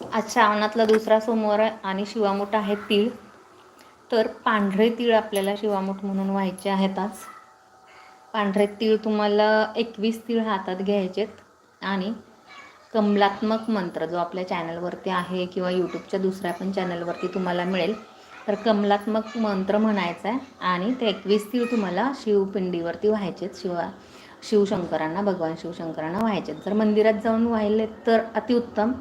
आज श्रावणातला दुसरा सोमवार आणि शिवामूठ आहे तीळ. तर पांढरे तीळ आपल्याला शिवामूठ म्हणून व्हायचे आहेत आज. पांढरे तीळ तुम्हाला एकवीस तीळ हातात घ्यायचेत. आणि कमलात्मक मंत्र जो आपल्या चॅनलवरती आहे किंवा यूट्यूबच्या दुसऱ्या पण चॅनलवरती तुम्हाला मिळेल. तर कमलात्मक मंत्र म्हणायचा आहे. आणि ते एकवीस तीळ तुम्हाला शिवपिंडीवरती व्हायचेत. शिवा शिवशंकरांना भगवान शिवशंकरांना व्हायचेत. जर मंदिरात जाऊन व्हायले तर अतिउत्तम.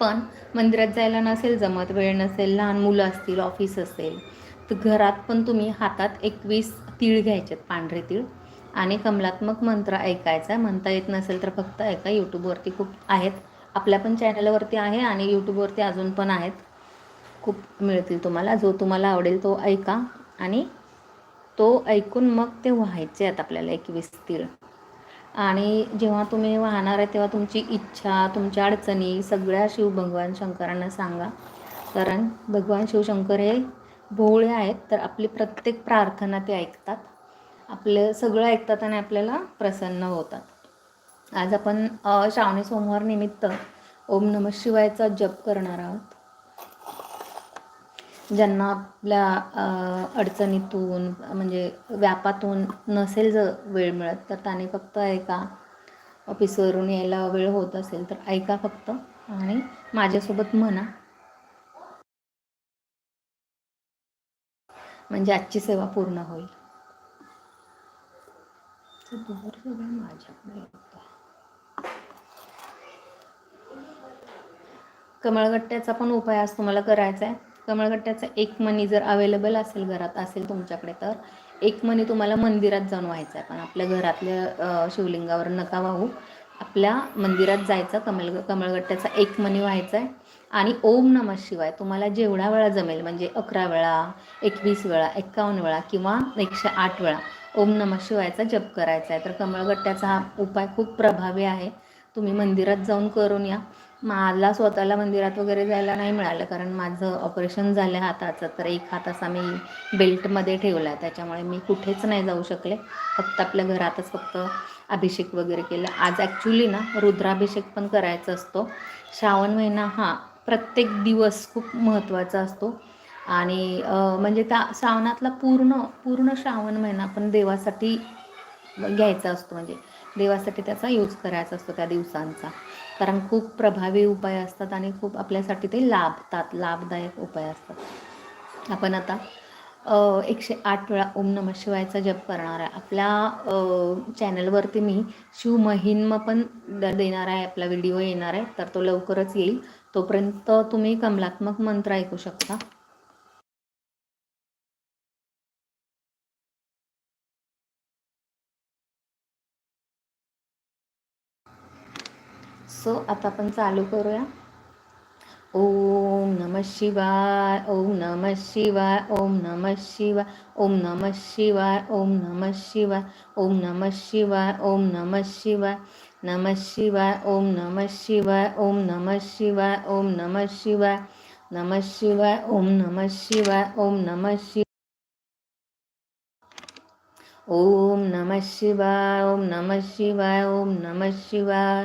पण मंदिरात जायला नसेल जमत वेळ नसेल लहान मुलं असतील ऑफिस असेल तर घरात पण तुम्ही हातात एकवीस तीळ घ्यायचेत पांढरे तीळ. आणि कमलात्मक मंत्र ऐकायचा. म्हणता येत नसेल तर फक्त ऐका. यूट्यूबवरती खूप आहेत. आपल्या पण चॅनलवरती आहे आणि यूट्यूबवरती अजून पण आहेत. खूप मिळतील तुम्हाला. जो तुम्हाला आवडेल तो ऐका. आणि तो ऐकून मग ते व्हायचे आहेत आपल्याला एकवीस तीळ. आणि जेव्हा तुम्ही वाहणार आहे तेव्हा तुमची इच्छा तुमच्या अडचणी सगळ्या शिव भगवान शंकरांना सांगा. कारण भगवान शिवशंकर हे भोळे आहेत तर आपली प्रत्येक प्रार्थना ते ऐकतात. आपलं सगळं ऐकतात आणि आपल्याला प्रसन्न होतात. आज आपण श्रावणी सोमवार निमित्त ओम नम शिवायचा जप करणार आहोत. ज्यांना आपल्या अडचणीतून म्हणजे व्यापातून नसेल जर वेळ मिळत तर त्याने फक्त ऐका ऑफिसवरून यायला वेळ होत असेल तर ऐका फक्त आणि माझ्यासोबत म्हणा. म्हणजे आजची सेवा पूर्ण होईल. माझ्याकडे कमळगट्ट्याचा पण उपाय आज तुम्हाला करायचा आहे. कमळगट्ट्याचा एक मनी जर अवेलेबल असेल घरात असेल तुमच्याकडे तर एक मनी तुम्हाला मंदिरात जाऊन व्हायचा आहे पण आपल्या घरातल्या शिवलिंगावर नका वाहू. आपल्या मंदिरात जायचं कमल कमळगट्ट्याचा एक मनी व्हायचा आहे आणि ओम नम शिवाय तुम्हाला जेवढा वेळा जमेल म्हणजे अकरा वेळा एकवीस वेळा एक्कावन्न वेळा किंवा एकशे आठ वेळा ओम नम शिवायचा जप करायचा आहे तर कमळगट्ट्याचा हा उपाय खूप प्रभावी आहे. तुम्ही मंदिरात जाऊन करून या. मला स्वतःला मंदिरात वगैरे जायला नाही मिळालं कारण माझं ऑपरेशन झालं हाताचं तर एक हात असा मी बेल्टमध्ये ठेवला आहे त्याच्यामुळे मी कुठेच नाही जाऊ शकले. फक्त आपल्या घरातच फक्त अभिषेक वगैरे केला. आज ॲक्च्युली ना रुद्राभिषेक पण करायचा असतो. श्रावण महिना हा प्रत्येक दिवस खूप महत्त्वाचा असतो. आणि म्हणजे त्या श्रावणातला पूर्ण पूर्ण श्रावण महिना आपण देवासाठी घ्यायचा असतो. म्हणजे देवासाठी त्याचा यूज करायचा असतो त्या दिवसांचा. कारण खूप प्रभावी उपाय असतात आणि खूप आपल्यासाठी ते लाभतात लाभदायक उपाय असतात. आपण आता एकशे आठ वेळा ओम नम शिवायचा जप करणार आहे. आपल्या चॅनलवरती मी शिवमहिन्म पण देणार आहे आपला व्हिडिओ येणार आहे तर तो लवकरच येईल. तोपर्यंत तुम्ही कमलात्मक मंत्र ऐकू शकता. सो आता आपण चालू करूया ओम नम शिवाय ओम नम शिवाय ओम नम शिवाय ओम नम शिवाय ओम नम शिवाय ओम नम शिवाय ओम नम शिवाय नम शिवाय ओम नम शिवाय ओम नम शिवाय ओम नम शिवाय नम शिवाय ओम नम शिवाय ओम नम शिवाय ओम नम शिवाय ओम नम शिवाय ओम नम शिवाय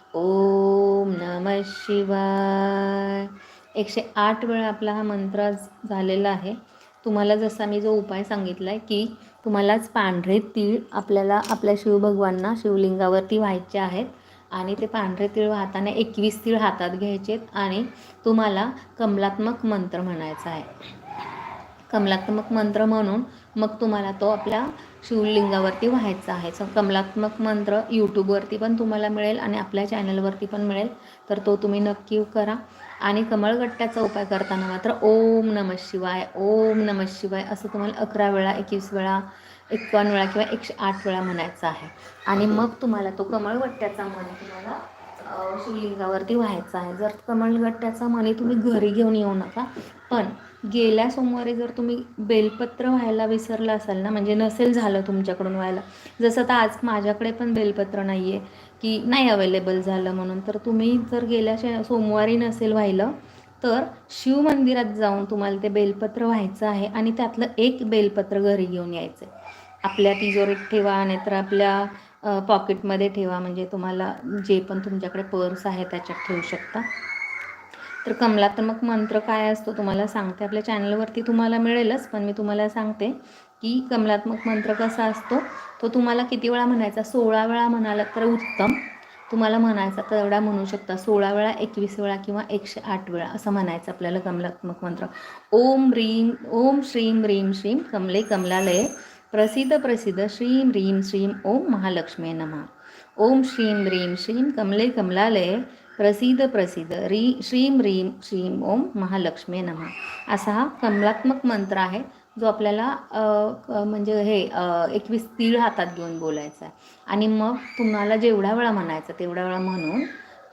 ओम नम शिवाय. एकशे आठ वेळा आपला हा मंत्र झालेला आहे. तुम्हाला जसा मी जो उपाय सांगितला आहे की तुम्हालाच पांढरे तीळ आपल्याला आपल्या शिवभगवांना शिवलिंगावरती व्हायचे आहेत आणि ते पांढरे तीळ वाहताना एकवीस तीळ हातात घ्यायचे आणि तुम्हाला कमलात्मक मंत्र म्हणायचा आहे. कमलात्मक मंत्र म्हणून मग तुम्हाला तो आपल्या शिवलिंगावरती व्हायचा आहे. सो कमलात्मक मंत्र यूट्यूबवरती पण तुम्हाला मिळेल आणि आपल्या चॅनलवरती पण मिळेल. तर तो तुम्ही नक्की करा. आणि कमळगट्ट्याचा उपाय करताना मात्र ओम नम शिवाय ओम नम शिवाय असं तुम्हाला अकरा वेळा एकवीस वेळा एकावन्न वेळा किंवा एकशे आठ वेळा म्हणायचा आहे. आणि मग तुम्हाला तो कमळगट्ट्याचा मन तुम्हाला शिवलिंगावरती व्हायचा आहे. जर कमळगट्ट्याचा माने तुम्ही घरी घेऊन येऊ नका. पण गेल्या सोमवारी जर तुम्ही बेलपत्र व्हायला विसरलं असाल ना म्हणजे नसेल झालं तुमच्याकडून व्हायला जसं तर आज माझ्याकडे पण बेलपत्र नाही आहे की नाही अवेलेबल झालं म्हणून तर तुम्ही जर गेल्या शे सोमवारी नसेल व्हायलं तर शिवमंदिरात जाऊन तुम्हाला ते बेलपत्र व्हायचं आहे आणि त्यातलं एक बेलपत्र घरी घेऊन यायचं आहे आपल्या तिजोरीत ठेवा नाहीतर आपल्या पॉकेटमध्ये ठेवा. म्हणजे तुम्हाला जे पण तुमच्याकडे पर्स आहे त्याच्यात ठेवू शकता. तर कमलात्मक मंत्र काय असतो तुम्हाला सांगते. आपल्या चॅनलवरती तुम्हाला मिळेलच पण मी तुम्हाला सांगते की कमलात्मक मंत्र कसा असतो. तो तुम्हाला किती वेळा म्हणायचा? सोळा वेळा म्हणाला तर उत्तम. तुम्हाला म्हणायचा तर एवढा म्हणू शकता. सोळा वेळा एकवीस वेळा किंवा एकशे आठ वेळा असं म्हणायचं आपल्याला कमलात्मक मंत्र. ओम रीम ओम श्रीम रीम श्रीम कमले कमलालय. प्रसिद्ध प्रसिद्ध श्रीं ह्रीं श्रीं ओम महालक्ष्मी नमा। ओम श्रीं ह्रीं श्रीं कमले कमलालय प्रसिद्ध प्रसिद्ध री श्रीं ह्रीं श्रीं ओम महालक्ष्मी नमा। असा हा कमलात्मक मंत्र आहे जो आपल्याला म्हणजे हे एकवीस तीळ हातात घेऊन बोलायचा आहे. आणि मग तुम्हाला जेवढ्या वेळा म्हणायचं तेवढ्या वेळा म्हणून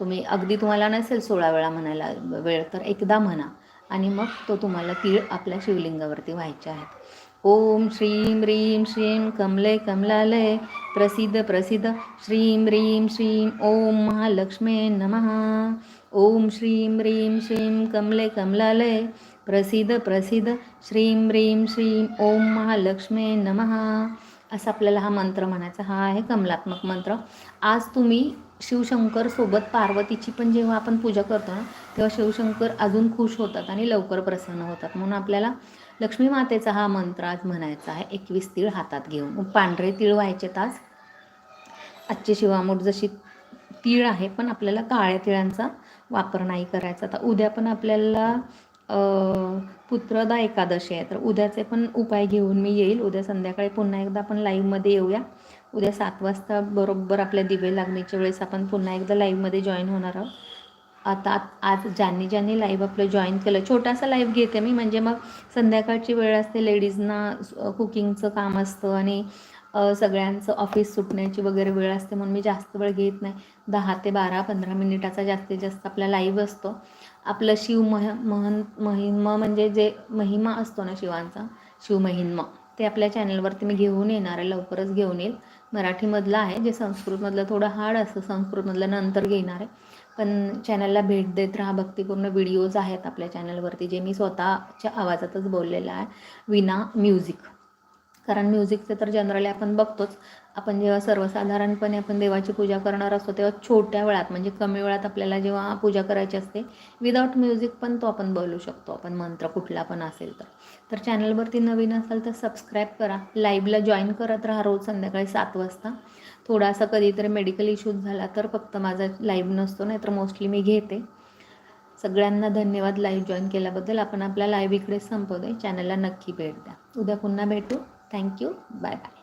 तुम्ही अगदी तुम्हाला नसेल सोळा वेळा म्हणायला वेळ तर एकदा म्हणा. आणि मग तो तुम्हाला तीळ आपल्या शिवलिंगावरती व्हायचे आहेत. ओम श्रीं ह्रीं श्रीं कमले कमलालय प्रसिद्ध प्रसिद्ध। श्रीं ह्रीं श्रीं ओम महालक्ष्मी नमः। ओम श्रीं ह्रीं श्रीं कमले कमलालय प्रसिद्ध प्रसिद्ध। श्रीं ह्रीं श्रीं ओम महालक्ष्मी नमः। असा आपल्याला हा मंत्र म्हणायचा. हा आहे कमलात्मक मंत्र. आज तुम्ही शिवशंकर सोबत पार्वतीची पण जेव्हा आपण पूजा करतो ना तेव्हा शिवशंकर अजून खुश होतात आणि लवकर प्रसन्न होतात. म्हणून आपल्याला लक्ष्मी मातेचा हा मंत्र आज म्हणायचा आहे. एकवीस तीळ हातात घेऊन. पांढरे तीळ व्हायचे तास. आजची शिवामूठ जशी तीळ आहे पण आपल्याला काळ्या तिळांचा वापर नाही करायचा. आता उद्या पण आपल्याला पुत्रदा एकादशी आहे. तर उद्याचे पण उपाय घेऊन मी येईल. उद्या संध्याकाळी पुन्हा एकदा आपण लाईव्हमध्ये येऊया. उद्या सात वाजता बरोबर आपल्या दिवे लागण्याच्या वेळेस आपण पुन्हा एकदा लाईव्हमध्ये जॉईन होणार आहोत. आता आज ज्यांनी ज्यांनी लाईव्ह आपलं जॉईन केलं छोटासा लाईव्ह घेते मी. म्हणजे मग संध्याकाळची वेळ असते लेडीजना कुकिंगचं काम असतं आणि सगळ्यांचं ऑफिस सुटण्याची वगैरे वेळ असते म्हणून मी जास्त वेळ घेत नाही. दहा ते बारा पंधरा मिनिटाचा जास्तीत जास्त आपला लाईव्ह असतो. आपलं शिव मह महन महिमा म्हणजे जे महिमा असतो ना शिवांचा शिवमहिन्मा ते आपल्या चॅनलवरती मी घेऊन येणार आहे लवकरच घेऊन येईल. मराठीमधलं आहे जे संस्कृतमधलं थोडं हार्ड असतं संस्कृतमधलं नंतर घेणार आहे. पण चॅनलला भेट देत राहा भक्तीपूर्ण व्हिडिओज आहेत आपल्या चॅनलवरती जे मी स्वतःच्या आवाजातच बोललेलं आहे. विना म्युझिक कारण म्युझिकचे तर जनरली आपण बघतोच. आपण जेव्हा सर्वसाधारणपणे आपण देवाची पूजा करणार असतो तेव्हा छोट्या वेळात म्हणजे कमी वेळात आपल्याला जेव्हा पूजा करायची असते विदाऊट म्युझिक पण तो आपण बोलू शकतो आपण मंत्र कुठला पण असेल तर. तर चॅनलवरती नवीन असाल तर सबस्क्राईब करा. लाईव्हला जॉईन करत राहा रोज संध्याकाळी सात वाजता. थोडासा कधीतरी मेडिकल इश्यूज झाला तर फक्त माझा लाईव्ह नसतो नाही तर मोस्टली मी घेते. सगळ्यांना धन्यवाद लाईव्ह जॉईन केल्याबद्दल. आपण आपला लाईव्ह इकडे संपवतोय. चॅनलला नक्की भेट द्या. उद्या पुन्हा भेटू. Thank you. Bye bye.